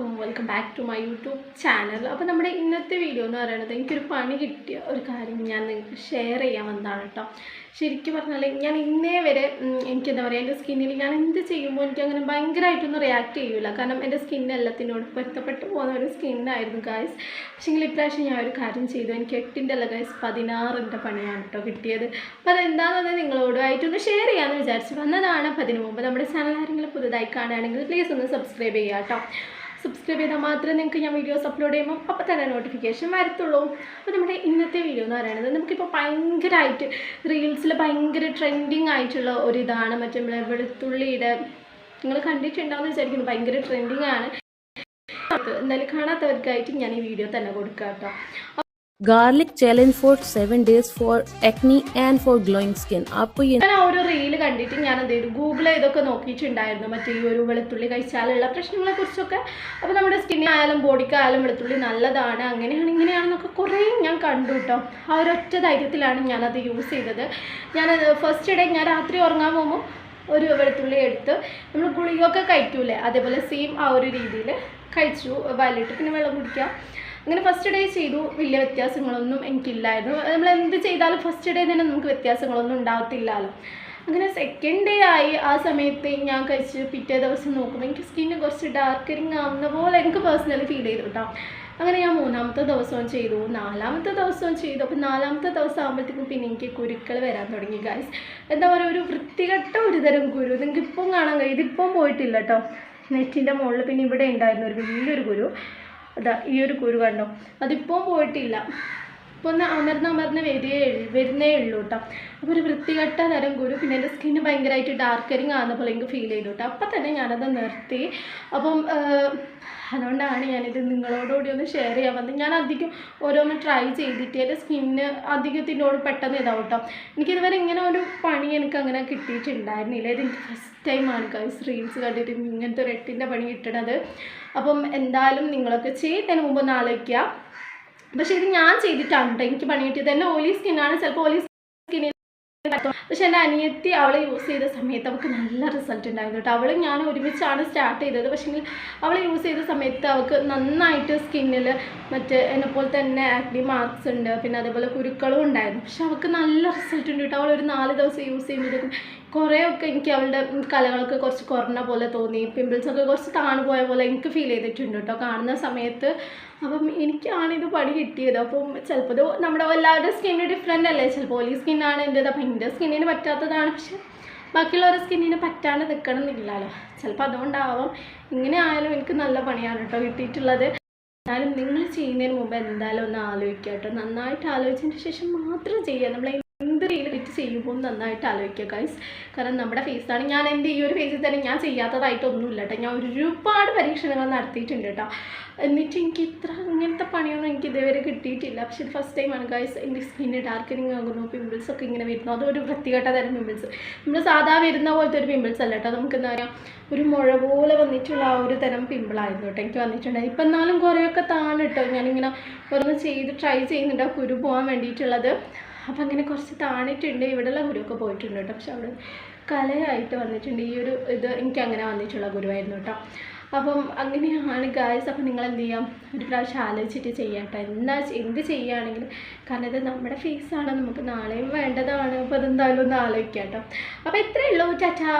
അലൈക്കും welcome back to my YouTube channel അപ്പോൾ നമ്മുടെ ഇന്നത്തെ വീഡിയോ എന്ന് പറയുന്നത് എനിക്കൊരു പണി കിട്ടിയ ഒരു കാര്യം ഞാൻ നിങ്ങൾക്ക് ഷെയർ ചെയ്യാൻ വന്നതാണ് കേട്ടോ ശരിക്കും പറഞ്ഞാൽ ഞാൻ ഇന്നേ വരെ എനിക്ക് എന്താ പറയുക എന്റെ സ്കിന്നിൽ ഞാൻ എന്ത് ചെയ്യുമ്പോൾ എനിക്ക് അങ്ങനെ ഭയങ്കരമായിട്ടൊന്നും റിയാക്ട് ചെയ്യില്ല കാരണം എന്റെ സ്കിൻ പൊരുത്തപ്പെട്ട് പോകുന്ന ഒരു സ്കിന്നായിരുന്നു ഗായ്സ് പക്ഷേങ്കിൽ ഇപ്രാവശ്യം ഞാൻ ഒരു കാര്യം ചെയ്തു. എനിക്ക് എട്ടിന്റെ അല്ല ഗായ്സ് പതിനാറിന്റെ പണിയാണ് കേട്ടോ കിട്ടിയത്. അപ്പോൾ അതെന്താണെന്ന് നിങ്ങളോടുമായിട്ടൊന്ന് ഷെയർ ചെയ്യാമെന്ന് വിചാരിച്ചു. വന്നതാണ് അപ്പോൾ അതിന് മുമ്പ്. നമ്മുടെ ചാനൽ ആരെങ്കിലും പുതുതായി കാണുകയാണെങ്കിൽ പ്ലീസ് ഒന്ന് സബ്സ്ക്രൈബ് ചെയ്യുക കേട്ടോ സബ്സ്ക്രൈബ് ചെയ്താൽ മാത്രമേ നിങ്ങൾക്ക് ഞാൻ വീഡിയോസ് അപ്ലോഡ് ചെയ്യുമ്പോൾ അപ്പോൾ തന്നെ നോട്ടിഫിക്കേഷൻ വരത്തുള്ളൂ. അപ്പോൾ നമ്മുടെ ഇന്നത്തെ വീഡിയോ എന്ന് പറയുന്നത് നമുക്കിപ്പോൾ ഭയങ്കരമായിട്ട് റീൽസിൽ ഭയങ്കര ട്രെൻഡിങ് ആയിട്ടുള്ള ഒരിതാണ്. മറ്റേ നമ്മളെ വെളുത്തുള്ളിയുടെ നിങ്ങൾ കണ്ടിട്ടുണ്ടാവുമെന്ന് വിചാരിക്കുന്നു ഭയങ്കര ട്രെൻഡിങ് ആണ്. എന്തായാലും കാണാത്തവർക്കായിട്ട് ഞാൻ ഈ വീഡിയോ തന്നെ കൊടുക്കാം കേട്ടോ. Garlic challenge for seven days for acne and for glowing skin അപ്പൊ ഞാൻ ആ ഒരു റീൽ കണ്ടിട്ട് ഞാൻ എന്ത് ചെയ്തു? ഗൂഗിൾ ഇതൊക്കെ നോക്കിയിട്ടുണ്ടായിരുന്നു. മറ്റേ ഈ ഒരു വെളുത്തുള്ളി കഴിച്ചാലുള്ള പ്രശ്നങ്ങളെ കുറിച്ചൊക്കെ. അപ്പൊ നമ്മുടെ സ്കിന്നിനായാലും ബോഡിക്കായാലും വെളുത്തുള്ളി നല്ലതാണ് അങ്ങനെയാണ് ഇങ്ങനെയാണെന്നൊക്കെ കുറേ ഞാൻ കണ്ടു കേട്ടോ ആ ഒരൊറ്റ ധൈര്യത്തിലാണ് ഞാനത് യൂസ് ചെയ്തത്. ഞാനത് ഫസ്റ്റ് ഡേ ഞാൻ രാത്രി ഉറങ്ങാൻ പോകുമ്പോൾ ഒരു വെളുത്തുള്ളി എടുത്ത് നമ്മൾ ഗുളികയൊക്കെ കഴിക്കൂലേ? അതേപോലെ സെയിം ആ ഒരു രീതിയിൽ കഴിച്ചു. വയലിട്ട് പിന്നെ വെള്ളം കുടിക്കാം. അങ്ങനെ ഫസ്റ്റ് ഡേ ചെയ്തു. വലിയ വ്യത്യാസങ്ങളൊന്നും എനിക്കില്ലായിരുന്നു. നമ്മൾ എന്ത് ചെയ്താലും ഫസ്റ്റ് ഡേ തന്നെ നമുക്ക് വ്യത്യാസങ്ങളൊന്നും ഉണ്ടാകത്തില്ലല്ലോ അങ്ങനെ സെക്കൻഡ് ഡേ ആയി ആ സമയത്ത് ഞാൻ കഴിച്ച് പിറ്റേ ദിവസം നോക്കുമ്പോൾ എനിക്ക് സ്കിന്ന് കുറച്ച് ഡാർക്കറിങ് ആവുന്ന പോലെ എനിക്ക് പേഴ്സണലി ഫീൽ ചെയ്തു കേട്ടോ അങ്ങനെ ഞാൻ മൂന്നാമത്തെ ദിവസവും ചെയ്തു. നാലാമത്തെ ദിവസവും ചെയ്തു. അപ്പോൾ നാലാമത്തെ ദിവസം ആകുമ്പോഴത്തേക്കും പിന്നെ എനിക്ക് കുരുക്കൾ വരാൻ തുടങ്ങി ഗായ്സ് എന്താ പറയുക ഒരു വൃത്തികെട്ട ഒരുതരം കുരു. നിങ്ങൾക്ക് ഇപ്പം കാണാൻ കഴിയും ഇതിപ്പം പോയിട്ടില്ല കേട്ടോ നെറ്റിന്റെ മുകളിൽ പിന്നെ ഇവിടെ ഉണ്ടായിരുന്നു ഒരു വലിയൊരു കുരു. അതാ ഈ ഒരു കുരു കണ്ടോ? അതിപ്പോൾ പോയിട്ടില്ല. ഇപ്പോൾ ഒന്ന് അമർന്ന് അമർന്ന് വരികയേ ഉള്ളൂ വരുന്നേ ഉള്ളൂ കേട്ടോ അപ്പോൾ ഒരു വൃത്തികെട്ട തരം കുരു പിന്നെ എന്റെ സ്കിന്ന് ഭയങ്കരമായിട്ട് ഡാർക്കറിങ് ആകുന്ന പോലെ എനിക്ക് ഫീൽ ചെയ്തു കേട്ടോ അപ്പം തന്നെ ഞാനത് നിർത്തി. അപ്പം അതുകൊണ്ടാണ് ഞാനിത് നിങ്ങളോടുകൂടി ഒന്ന് ഷെയർ ചെയ്യാൻ വന്നത്. ഞാൻ അധികം ഓരോന്ന് ട്രൈ ചെയ്തിട്ട് എന്റെ സ്കിന്ന് അധികത്തിനോട് പെട്ടെന്ന് ഇതാവും കേട്ടോ എനിക്കിതുവരെ ഇങ്ങനെ ഒരു പണി എനിക്ക് അങ്ങനെ കിട്ടിയിട്ടുണ്ടായിരുന്നില്ല. ഇത് എനിക്ക് ഫസ്റ്റ് ടൈമാണ് ഗൈസ് റീൽസ് കണ്ടിട്ട് ഇങ്ങനത്തെ ഒരു എട്ടിന്റെ പണി കിട്ടണത്. അപ്പം എന്തായാലും നിങ്ങളൊക്കെ ചെയ്തതിന് മുമ്പ് ഒന്ന് ആലോചിക്കുക. പക്ഷേ ഇത് ഞാൻ ചെയ്തിട്ടാണ് കേട്ടോ എനിക്ക് പണി കിട്ടിയത്. എന്റെ ഓലി സ്കിന്നാണ് ചിലപ്പോൾ ഓലി സ്കിന്നിൽ പക്ഷെ എന്റെ അനിയത്തി അവൾ യൂസ് ചെയ്ത സമയത്ത് അവൾക്ക് നല്ല റിസൾട്ട് ഉണ്ടായിരുന്നു കേട്ടോ അവൾ ഞാൻ ഒരുമിച്ചാണ് സ്റ്റാർട്ട് ചെയ്തത്. പക്ഷേ അവൾ യൂസ് ചെയ്ത സമയത്ത് അവൾക്ക് നന്നായിട്ട് സ്കിന്നിൽ മറ്റേ എന്നെ പോലെ തന്നെ ആക്ടി മാർക്സ് ഉണ്ട്. പിന്നെ അതേപോലെ കുരുക്കളും ഉണ്ടായിരുന്നു. പക്ഷെ അവൾക്ക് നല്ല റിസൾട്ട് ഉണ്ട് കേട്ടോ അവൾ ഒരു നാല് ദിവസം യൂസ് ചെയ്യുമ്പോഴത്തേക്കും കുറേയൊക്കെ എനിക്ക് അവളുടെ കലകളൊക്കെ കുറച്ച് കുറഞ്ഞ പോലെ തോന്നി. പിമ്പിൾസൊക്കെ കുറച്ച് താണു പോയ പോലെ എനിക്ക് ഫീൽ ചെയ്തിട്ടുണ്ട് കേട്ടോ കാണുന്ന സമയത്ത് അപ്പം എനിക്കാണ് ഇത് പണി കിട്ടിയത്. അപ്പം ചിലപ്പോൾ ഇത് നമ്മുടെ എല്ലാവരുടെ സ്കിന്ന് ഡിഫറെന്റ് അല്ലേ? ചിലപ്പോൾ ഈ സ്കിന്നാണ് എന്റേത് അപ്പം എന്റെ സ്കിന്നിന് പറ്റാത്തതാണ്. പക്ഷെ ബാക്കിയുള്ളവരുടെ സ്കിന്നിന് പറ്റാണ്ട് നിൽക്കണം എന്നില്ലല്ലോ ചിലപ്പോൾ അതുകൊണ്ടാവാം. ഇങ്ങനെ ആയാലും എനിക്ക് നല്ല പണിയാണ് കേട്ടോ കിട്ടിയിട്ടുള്ളത്. എന്നാലും നിങ്ങൾ ചെയ്യുന്നതിന് മുമ്പ് എന്തായാലും ഒന്ന് ആലോചിക്കുക കേട്ടോ നന്നായിട്ട് ആലോചിച്ചതിന് ശേഷം മാത്രം ചെയ്യുക നമ്മൾ എന്ത് വിറ്റ് ചെയ്യുമ്പോൾ നന്നായിട്ട് ആലോചിക്കുക ഗൈസ് കാരണം നമ്മുടെ ഫേസാണ് ഞാൻ എന്റെ ഈ ഒരു ഫേസിൽ തന്നെ ഞാൻ ചെയ്യാത്തതായിട്ടൊന്നുമില്ല കേട്ടോ. ഞാൻ ഒരുപാട് പരീക്ഷണങ്ങൾ നടത്തിയിട്ടുണ്ട് കേട്ടോ. എന്നിട്ട് എനിക്ക് ഇത്ര ഇങ്ങനത്തെ പണിയൊന്നും എനിക്ക് ഇതുവരെ കിട്ടിയിട്ടില്ല. പക്ഷേ ഇത് ഫസ്റ്റ് ടൈമാണ് ഗൈസ് എന്റെ സ്കിന്നിന് ഡാർക്കനിങ് ആകുന്നു. പിമ്പിൾസ് ഒക്കെ ഇങ്ങനെ വരുന്നു. അതൊരു വൃത്തികെട്ട തരം പിമ്പിൾസ് നമ്മൾ സാധാ വരുന്ന പോലത്തെ ഒരു പിമ്പിൾസ് അല്ല കേട്ടോ. നമുക്ക് എന്താ പറയുക ഒരു മുഴ പോലെ വന്നിട്ടുള്ള ആ ഒരു തരം പിമ്പിളായിരുന്നു കേട്ടോ എനിക്ക് വന്നിട്ടുണ്ടായി ഇപ്പം എന്നാലും കുറേയൊക്കെ താണ് കേട്ടോ ഞാനിങ്ങനെ ഓരോന്ന് ചെയ്ത് ട്രൈ ചെയ്യുന്നുണ്ട്. ആ കുരു പോകാൻ വേണ്ടിയിട്ടുള്ളത്. അപ്പം അങ്ങനെ കുറച്ച് താണിട്ടുണ്ട്. ഇവിടെയുള്ള ഗുരുവൊക്കെ പോയിട്ടുണ്ട് കേട്ടോ. പക്ഷെ അവിടെ കലയായിട്ട് വന്നിട്ടുണ്ട്. ഈ ഒരു ഇത് എനിക്ക് അങ്ങനെ വന്നിട്ടുള്ള ഗുരുവായിരുന്നു കേട്ടോ. അപ്പം അങ്ങനെയാണ് ഗായ്സ് അപ്പം നിങ്ങൾ എന്ത് ചെയ്യാം ഒരു പ്രാവശ്യം ആലോചിച്ചിട്ട് ചെയ്യാം കേട്ടോ എന്താ എന്ത് ചെയ്യുകയാണെങ്കിലും കാരണം ഇത് നമ്മുടെ ഫേസാണ് നമുക്ക് നാളെയും വേണ്ടതാണ്. അപ്പോൾ അതെന്തായാലും ഒന്ന് ആലോചിക്കാം കേട്ടോ. അപ്പോൾ ഇത്രയേ ഉള്ളൂ. ടാറ്റാ.